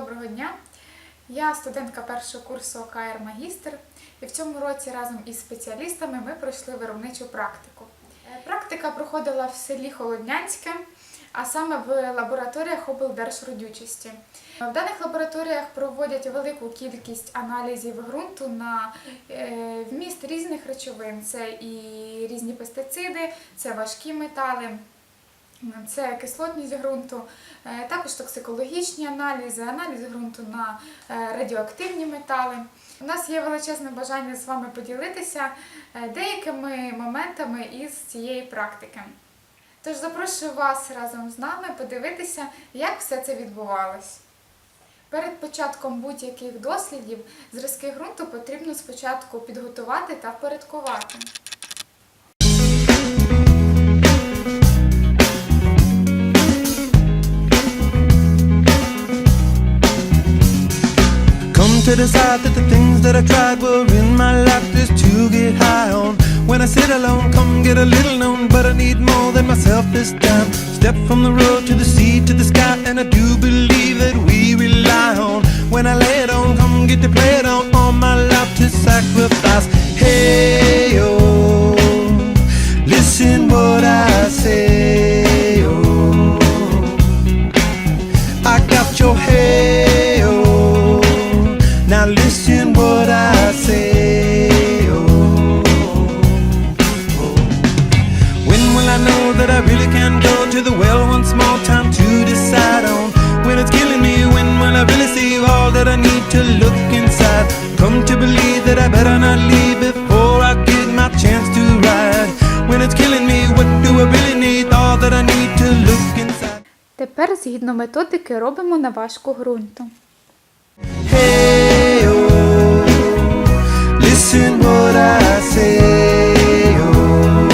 доброго дня! Я студентка першого курсу ОКР Магістр, і в цьому році разом із спеціалістами ми пройшли виробничу практику. Е, Практика проходила в селі Холоднянське, а саме в лабораторіях облдержродючості. В даних лабораторіях проводять велику кількість аналізів ґрунту на е, вміст різних речовин. Це і різні пестициди, це важкі метали. Це кислотність ґрунту, е, також токсикологічні аналізи, аналіз ґрунту на е, радіоактивні метали. У нас є величезне бажання з вами поділитися е, деякими моментами із цієї практики. Тож запрошую вас разом з нами подивитися, як все це відбувалось. Перед початком будь-яких дослідів зразки ґрунту потрібно спочатку підготувати та впорядкувати. Come to decide that the things that I tried were in my life just to get high on. When I sit alone, come get a little known, but I need more than myself this time. Step from the road to the sea to the sky, and I do believe that we rely on. When I lay it on, come get to play it on, all my life to sacrifice. Hey, Тепер, згідно методики, робимо наважку ґрунту. Hey, oh, listen what I say, oh.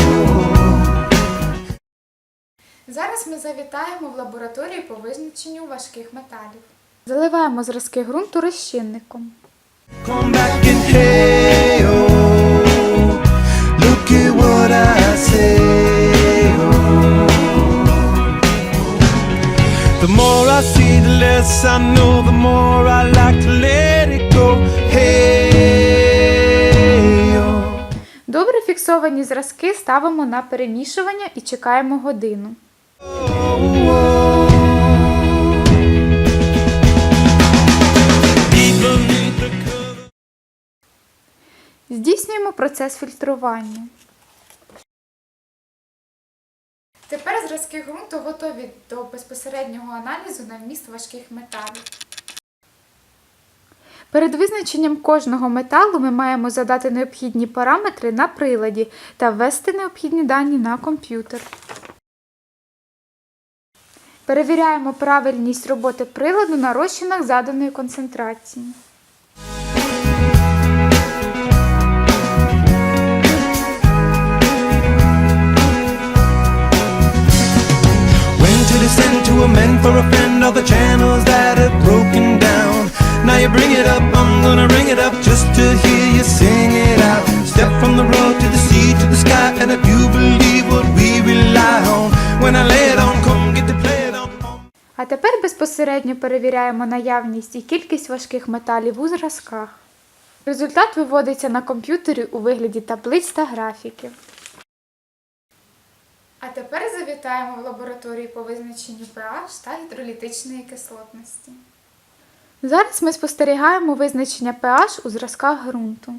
Зараз ми завітаємо в лабораторію по визначенню важких металів. Заливаємо зразки ґрунту розчинником. Come back and hey, oh, less I know, the more I like to let it go. Hey, oh. Добре фіксовані зразки ставимо на перемішування і чекаємо годину. The cover. Здійснюємо процес фільтрування. Тепер зразки ґрунту готові до безпосереднього аналізу на вміст важких металів. Перед визначенням кожного металу ми маємо задати необхідні параметри на приладі та ввести необхідні дані на комп'ютер. Перевіряємо правильність роботи приладу на розчинах заданої концентрації. For a friend all the channels that have broken down. Now you bring it up, I'm gonna ring it up just to hear you sing it out. Step from the road to the sea to the sky, and I do believe what we rely on. When I lay it on, come get to play it on. А тепер безпосередньо перевіряємо наявність і кількість важких металів у зразках. Результат виводиться на комп'ютері у вигляді таблиць та графіків. А тепер завітаємо в лабораторію по визначенню pH та гідролітичної кислотності. Зараз ми спостерігаємо визначення pH у зразках ґрунту.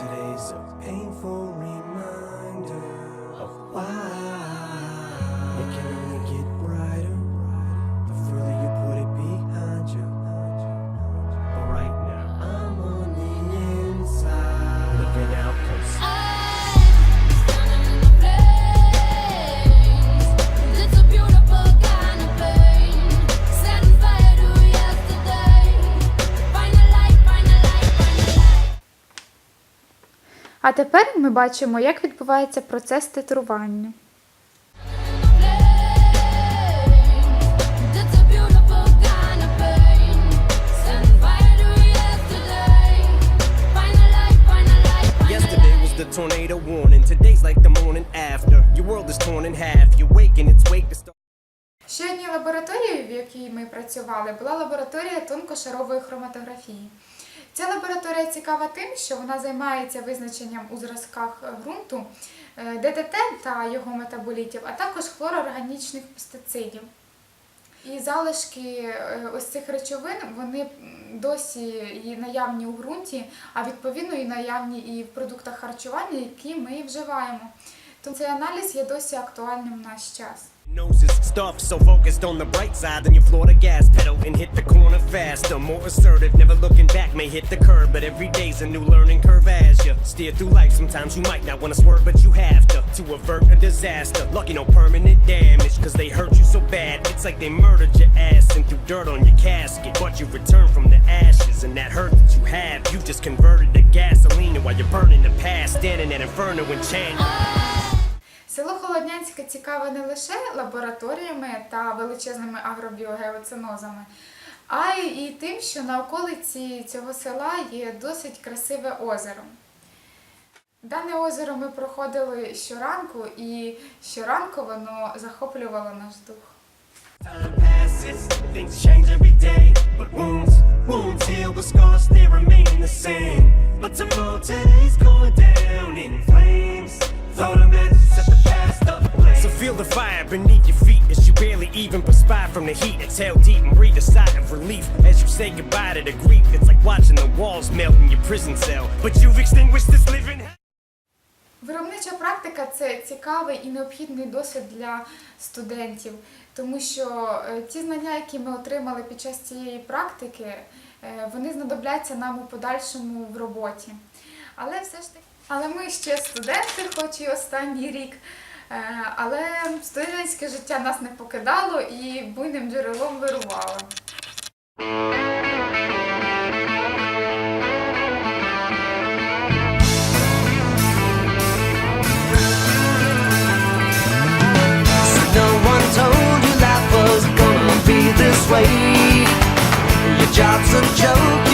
Today's a painful reminder of why А тепер ми бачимо, як відбувається процес титрування. Tornado warning. Today's like the morning after. Your world is torn in half. It's wake to. Ще одній лабораторією, в якій ми працювали, була лабораторія тонкошарової хроматографії. Ця лабораторія цікава тим, що вона займається визначенням у зразках е, ґрунту е, ДДТ та його метаболітів, а також хлороорганічних пестицидів. І залишки е, ось цих речовин вони досі і наявні у ґрунті, а відповідно і наявні і в продуктах харчування, які ми вживаємо. Тому цей аналіз є досі актуальним в наш час. Noses stuffed, so focused on the bright side. Then you floor the gas pedal and hit the corner faster. More assertive, never looking back, may hit the curb. But every day's a new learning curve as you steer through life. Sometimes you might not want to swerve, but you have to to avert a disaster. Lucky no permanent damage, cause they hurt you so bad. It's like they murdered your ass and threw dirt on your casket. But you return from the ashes, and that hurt that you have, you just converted to gasoline. And while you're burning the past, standing at inferno and chanting. Село Холоднянське цікаве не лише лабораторіями та величезними агробіогеоценозами, а й тим, що на околиці цього села є досить красиве озеро. Дане озеро ми проходили щоранку, і щоранку воно захоплювало наш дух. But tomorrow today's going down fire beneath your feet as you barely even perspire from the heat. Exhale deep and breathe a sigh of relief as you say goodbye to the grief. It's like watching the walls melt in your prison cell. But you've extinguished this living. Виробнича практика це цікавий і необхідний досвід для студентів, тому що е, ті знання, які ми отримали під час цієї практики, е, вони знадобляться нам у подальшому в роботі. Але все ж таки, але ми ще студенти, хоч і останній рік. Е, Але студентське життя нас не покидало і буйним джерелом вирувало. Way. Your job's a joke,